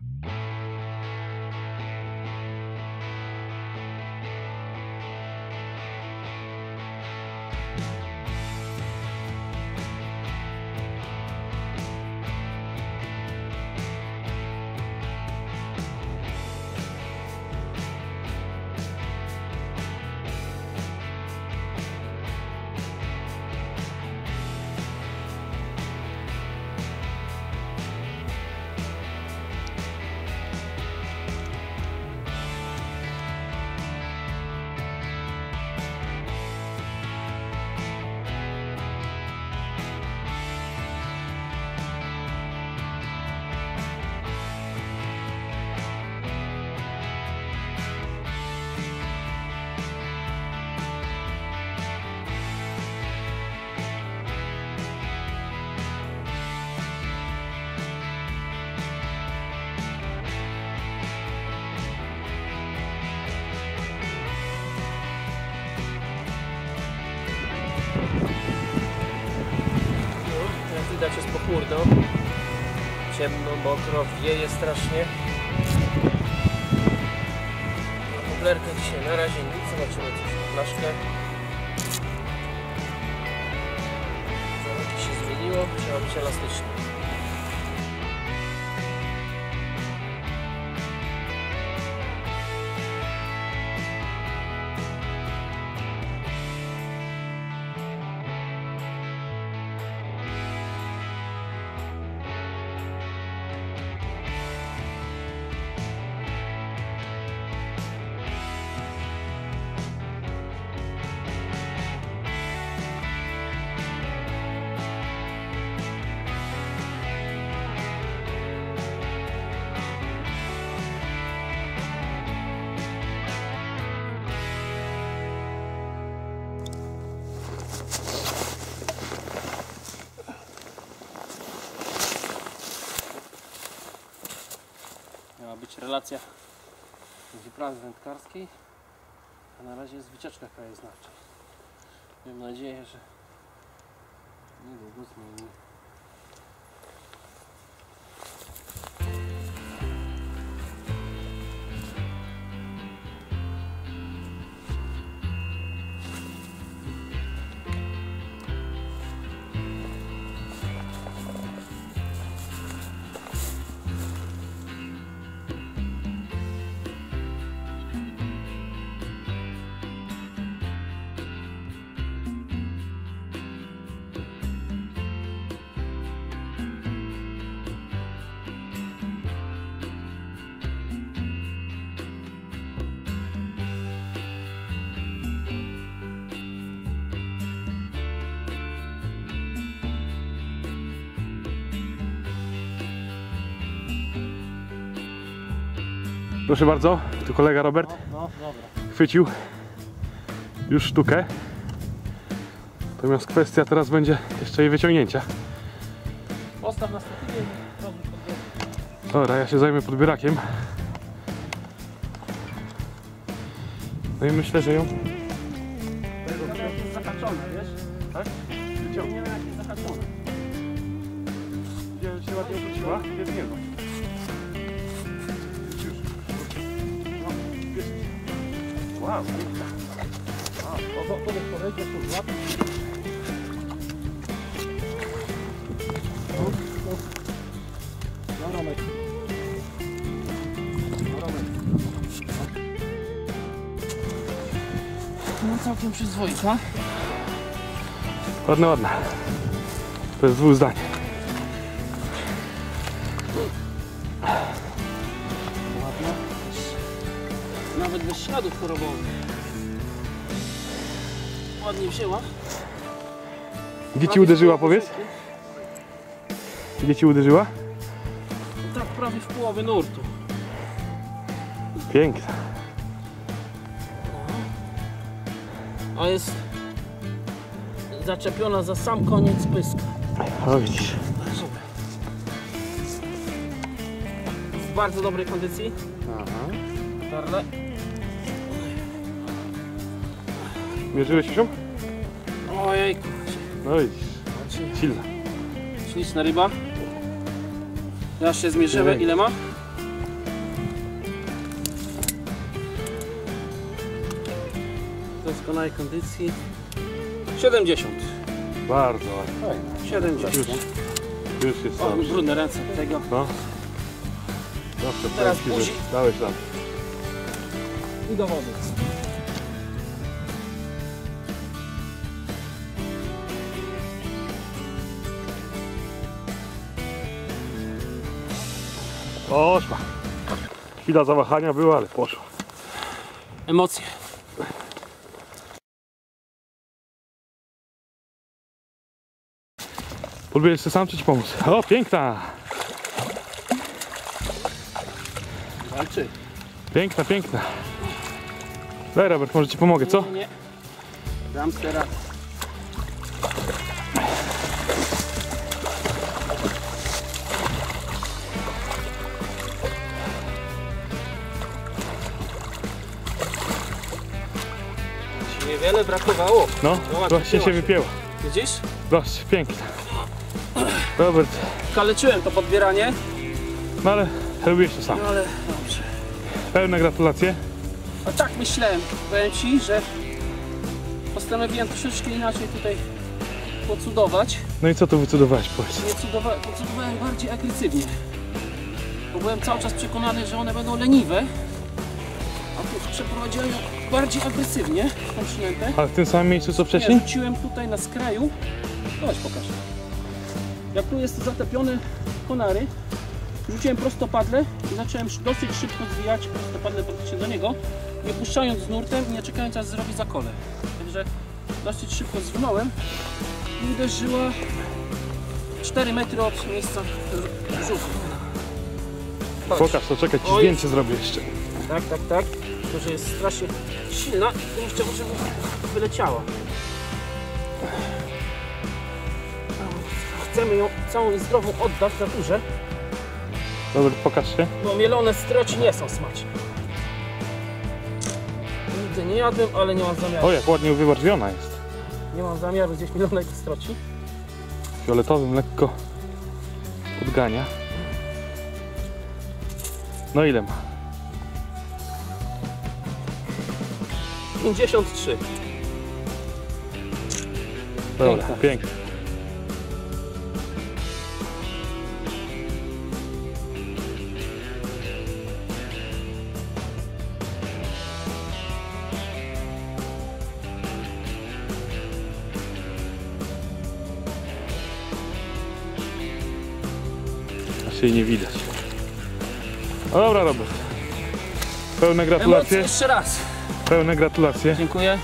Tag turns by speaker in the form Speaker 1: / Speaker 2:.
Speaker 1: No, widać jest pochmurno. Ciemno, mokro, wieje strasznie. Na dzisiaj na razie nic, zobaczymy coś na flaszkę. Zarobki się zmieniło, trzeba być elastyczny. Relacja z wyprawy wędkarskiej, a na razie jest wycieczka krajoznawcza. Mam nadzieję, że niedługo zmieni.
Speaker 2: Proszę bardzo, tu kolega Robert
Speaker 1: No, dobra.
Speaker 2: chwycił już sztukę. Natomiast kwestia teraz będzie jeszcze jej wyciągnięcia.
Speaker 1: Postaw na statywie i
Speaker 2: Dobra, ja się zajmę podbierakiem. No i myślę, że ją
Speaker 1: jest zahaczony, wiesz?
Speaker 2: Tak?
Speaker 1: Jak jest zahaczony.
Speaker 2: Widziałem, że się ładnie obróciła, jest nie Wow.
Speaker 1: O, po, powiedz, powiedz, jak to złap. No, Romek. No, Romek. No całkiem przyzwoita.
Speaker 2: Ładna, ładna. To jest dwóch zdań.
Speaker 1: Nawet bez śladów chorobowych. Ładnie wzięła.
Speaker 2: Gdzie ci uderzyła, powiedz? Gdzie ci uderzyła?
Speaker 1: Tak prawie w połowie nurtu.
Speaker 2: Piękna.
Speaker 1: A jest zaczepiona za sam koniec pyska.
Speaker 2: O widzisz.
Speaker 1: W bardzo dobrej kondycji. Darle.
Speaker 2: Mierzyłeś się?
Speaker 1: Ojejku.
Speaker 2: No widzisz, silna.
Speaker 1: Śliczna ryba. Ja się
Speaker 2: zmierzymy,
Speaker 1: ile ma? W doskonałej kondycji. 70.
Speaker 2: Bardzo ładnie.
Speaker 1: 70.
Speaker 2: Już, już jest
Speaker 1: o, brudne ręce tego.
Speaker 2: No. Zawsze
Speaker 1: Teraz
Speaker 2: powiem dałeś nam.
Speaker 1: I do wody.
Speaker 2: Poszła. Chwila zawahania była, ale poszła.
Speaker 1: Emocje.
Speaker 2: Próbujesz sobie sam czy ci pomóc? O, piękna!
Speaker 1: Walczy.
Speaker 2: Piękna, piękna. Daj Robert, może ci pomogę, co?
Speaker 1: Nie, nie. Dam teraz. Niewiele brakowało.
Speaker 2: No,
Speaker 1: ładnie,
Speaker 2: właśnie się
Speaker 1: wypięła. Widzisz?
Speaker 2: Proszę, piękna. Robert,
Speaker 1: Kaleczyłem to podbieranie,
Speaker 2: no ale robiłeś to sam.
Speaker 1: no ale dobrze.
Speaker 2: Pełne gratulacje.
Speaker 1: A tak myślałem, powiem Ci, że postanowiłem troszeczkę inaczej tutaj pocudować.
Speaker 2: No i co tu wycudowałeś, powiedz?
Speaker 1: Nie cudowa- pocudowałem bardziej agresywnie. Bo byłem cały czas przekonany, że one będą leniwe. A tu przeprowadziłem bardziej agresywnie, tą przynętę.
Speaker 2: Ale w tym samym miejscu co
Speaker 1: Nie,
Speaker 2: wcześniej?
Speaker 1: rzuciłem tutaj na skraju. Chodź, pokaż. Jak tu jest zatepione konary, rzuciłem prostopadle i zacząłem dosyć szybko zwijać prostopadle praktycznie do niego, nie puszczając z nurtem i nie czekając aż zrobi zakole. Także dosyć szybko zwinąłem i uderzyła 4 metry od miejsca rzutu.
Speaker 2: Pokaż to, czekaj, ci zdjęcie zrobię jeszcze.
Speaker 1: Tak, tak, tak. To, że jest strasznie silna i chciałbym, żeby wyleciała. Chcemy ją całą i zdrową oddać naturze,
Speaker 2: Robert, pokaż się.
Speaker 1: bo mielone stroci nie są smaczne. Nigdy nie jadłem, ale nie mam zamiaru.
Speaker 2: O, jak ładnie wybarwiona jest.
Speaker 1: Nie mam zamiaru zjeść mielonego stroci.
Speaker 2: Fioletowym lekko podgania. No ile ma?
Speaker 1: 53.
Speaker 2: Dobra,
Speaker 1: Piękna.
Speaker 2: pięknie. Aż jej nie widać. No dobra, Robert. Pełne
Speaker 1: Emocje
Speaker 2: gratulacje.
Speaker 1: jeszcze raz.
Speaker 2: Pełne gratulacje.
Speaker 1: Dziękuję.